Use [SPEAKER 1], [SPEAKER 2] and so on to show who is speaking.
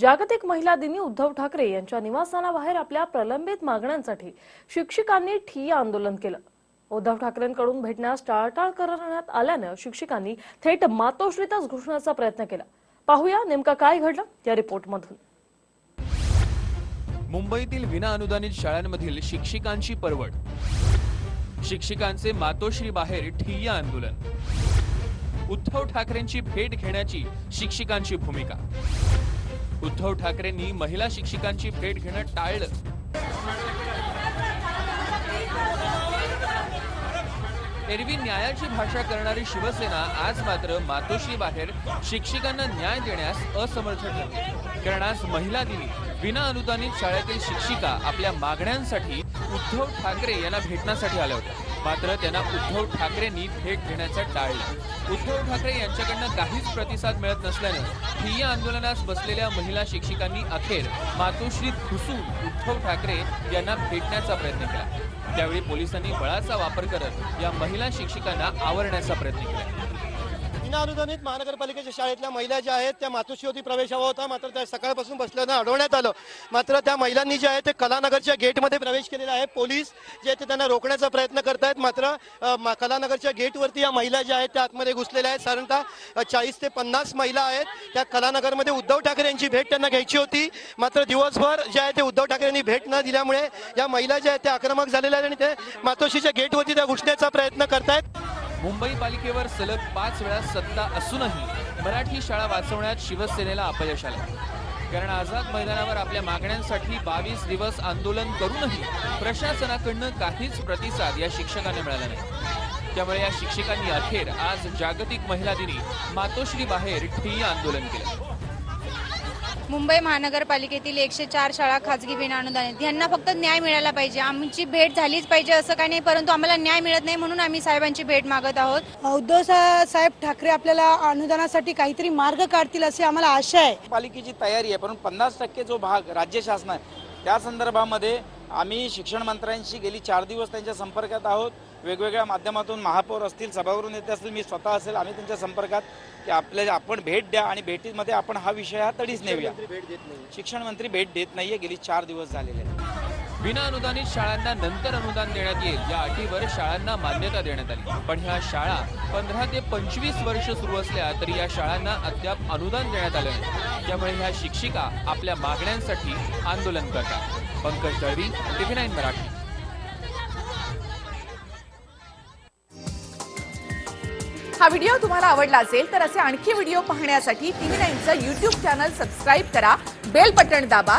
[SPEAKER 1] जागतिक महिला दिनी उद्धव ठाकरे यांच्या निवासस्थानाबाहेर आपल्या प्रलंबित मागण्यांसाठी शिक्षिकांनी ठिय्या आंदोलन केलं. उद्धव ठाकरेंकडून भेटण्यास टाळटाळ करण्यात आल्यानं शिक्षिकांनी थेट मातोश्रीतच घुसण्याचा प्रयत्न केला. पाहूया नेमका काय घडलं या रिपोर्टमधून.
[SPEAKER 2] मुंबईतील विना अनुदानित शाळांमधील शिक्षिकांची परवड. शिक्षिकांचे मातोश्री बाहेर ठिय्या आंदोलन. उद्धव ठाकरेंची भेट घेण्याची शिक्षिकांची भूमिका. उद्धव ठाकरेंनी महिला शिक्षिकांची भेट घेणं टाळलं. एरवी न्यायाची भाषा करणारी शिवसेना आज मात्र मातोश्री बाहेर शिक्षिकांना न्याय देण्यास असमर्थ ठरली. कारण आज महिला दिनी विना अनुदानित शाळेतील शिक्षिका आपल्या मागण्यांसाठी उद्धव ठाकरे यांना भेटण्यासाठी आल्या होत्या. मात्र त्यांना उद्धव ठाकरेंनी भेट घेण्याचं टाळलं उद्धव ठाकरे यांच्याकडनं काहीच प्रतिसाद मिळत नसल्यानं ठिय्या आंदोलनास बसलेल्या महिला शिक्षिकांनी अखेर मातोश्रीत घुसून उद्धव ठाकरे यांना भेटण्याचा प्रयत्न केला. त्यावेळी पोलिसांनी बळाचा वापर करत या महिला शिक्षिकांना आवरण्याचा प्रयत्न केला.
[SPEAKER 3] विना अनुदानित महानगरपालिकेच्या शाळेतल्या महिला ज्या आहेत त्या मातोश्रीवरती प्रवेश हवा होता. मात्र त्या सकाळपासून बसल्यानं अडवण्यात आलं. मात्र त्या महिलांनी जे आहे ते कलानगरच्या गेटमध्ये प्रवेश केलेला आहे. पोलीस जे आहेत ते त्यांना रोखण्याचा प्रयत्न करतायत. मात्र कलानगरच्या गेटवरती या महिला ज्या आहेत त्या आतमध्ये घुसलेल्या आहेत. साधारणतः चाळीस ते पन्नास महिला आहेत. त्या कलानगरमध्ये उद्धव ठाकरे यांची भेट त्यांना घ्यायची होती. मात्र दिवसभर जे आहे ते उद्धव ठाकरे यांनी भेट न दिल्यामुळे या महिला ज्या आहेत त्या आक्रमक झालेल्या आहेत आणि ते मातोश्रीच्या गेटवरती त्या घुसण्याचा प्रयत्न करतायत.
[SPEAKER 2] मुंबई पालिकेवर सलग पाच वेळा सत्ता असूनही मराठी शाळा वाचवण्यात शिवसेनेला अपयश आलं कारण आझाद मैदानावर आपल्या मागण्यांसाठी बावीस दिवस आंदोलन करूनही प्रशासनाकडनं काहीच प्रतिसाद या शिक्षकांना मिळाला नाही. त्यामुळे या शिक्षकांनी अखेर आज जागतिक महिला दिनी मातोश्री बाहेर ठिय्या आंदोलन केलं.
[SPEAKER 4] मुंबई महानगरपालिकेतील एकशे चार शाळा खाजगी विना अनुदानित. यांना फक्त न्याय मिळाला पाहिजे. आमची भेट झालीच पाहिजे असं काही नाही परंतु आम्हाला न्याय मिळत नाही म्हणून आम्ही साहेबांची भेट मागत आहोत.
[SPEAKER 5] उद्धव साहेब ठाकरे आपल्याला अनुदानासाठी काहीतरी मार्ग काढतील अशी आम्हाला आशा आहे.
[SPEAKER 6] पालिकेची तयारी आहे परंतु पन्नास टक्के जो भाग राज्य शासन आहे त्या संदर्भामध्ये आम्ही शिक्षण मंत्र्यांशी गेली चार दिवस त्यांच्या संपर्कात आहोत. वेगवेगळ्या माध्यमातून महापौर असतील सभागृह नेते असतील मी स्वतः असेल आम्ही त्यांच्या संपर्कात की आपल्याला आपण भेट द्या आणि भेटीमध्ये आपण हा विषय हा तडीच नेऊया. शिक्षण मंत्री भेट देत नाहीये. गेली चार दिवस झालेले आहेत
[SPEAKER 2] विना अनुदानित शाळांना नंतर अनुदान देण्यात येईल. या अटीवर शाळांना मान्यता देण्यात आली. पण ह्या शाळा पंधरा ते पंचवीस वर्ष सुरू असल्या तरी या शाळांना अद्याप अनुदान देण्यात आलं नाही. त्यामुळे ह्या शिक्षिका आपल्या मागण्यांसाठी आंदोलन करतात. Pankaj Dalvi TV nine Marathi.
[SPEAKER 7] हा व्हिडिओ तुम्हाला आवडला असेल तर असे आणखी व्हिडिओ पाहण्यासाठी टीव्ही नाईनचं युट्यूब चॅनल सबस्क्राईब करा. बेल बटण दाबा.